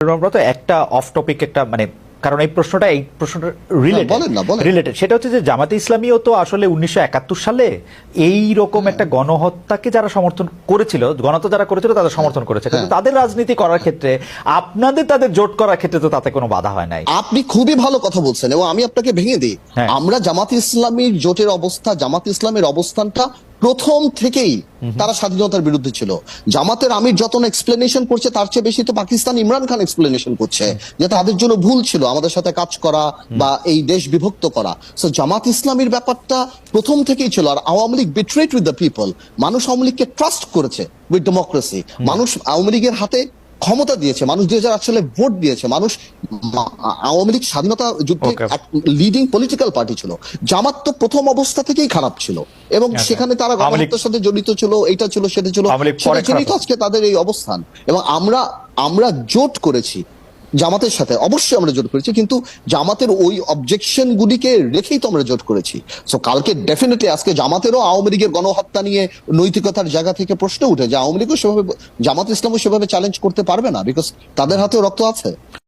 রমরত একটা of topic একটা মানে কারণ এই প্রশ্নটা এই প্রশ্নটা রিলেটেড সেটা হচ্ছে যে জামাতে ইসলামীও তো আসলে উনিশশো একাত্তর সালে এই রকম। একটা গণহত্যাকে যারা সমর্থন করেছিল গণহত্যা যারা করেছিল তাদের সমর্থন করেছে কিন্তু হ্যাঁ। তাদের রাজনীতি করার ক্ষেত্রে আপনাদের তাদের জোট করার ক্ষেত্রে তো তাতে কোনো বাধা হয় নাই আপনি খুবই ভালো কথা বলছেন এবং আমি আপনাকে ভেঙে দিই হ্যাঁ। আমরা জামাত ইসলামীর জোটের অবস্থা জামাত ইসলামের অবস্থানটা প্রথম থেকেই তারা স্বাধীনতার বিরুদ্ধে ছিল। জামাতের আমির যত এক্সপ্লেনেশন করছে তার চেয়ে বেশি তো পাকিস্তান ইমরান খান এক্সপ্লেনেশন করছে যে তাদের জন্য ভুল ছিল আমাদের সাথে কাজ করা বা এই দেশ বিভক্ত করা। সো জামাত ইসলামীর ব্যাপারটা প্রথম থেকেই ছিল আর Awami League betrayed with the people মানুষ আওয়ামী লীগকে ট্রাস্ট করেছে উইথ ডেমোক্রেসি মানুষ আওয়ামী লীগের হাতে ক্ষমতা দিয়েছে মানুষ দুই হাজার সালে ভোট দিয়েছে মানুষ আওয়ামী লীগ স্বাধীনতা যুদ্ধে লিডিং পলিটিক্যাল পার্টি ছিল। জামাত তো প্রথম অবস্থা থেকেই খারাপ ছিল এবং। সেখানে তারা গণতন্ত্রের সাথে জড়িত ছিল এটা ছিল সেটা ছিল। আজকে তাদের এই অবস্থান। এবং আমরা আমরা জোট করেছি। জামাতের সাথে। অবশ্যই আমরা জোট করেছি, কিন্তু জামাতের ওই অবজেকশন গুলিকে রেখেই তো আমরা জোট করেছি। সো কালকে ডেফিনেটলি আজকে জামাতেরও আওয়ামী লীগের গণহত্যা নিয়ে নৈতিকতার জায়গা থেকে প্রশ্ন উঠে যে আওয়ামী লীগও সেভাবে, জামাত ইসলামও সেভাবে চ্যালেঞ্জ করতে পারবে না বিকজ তাদের হাতেও রক্ত আছে।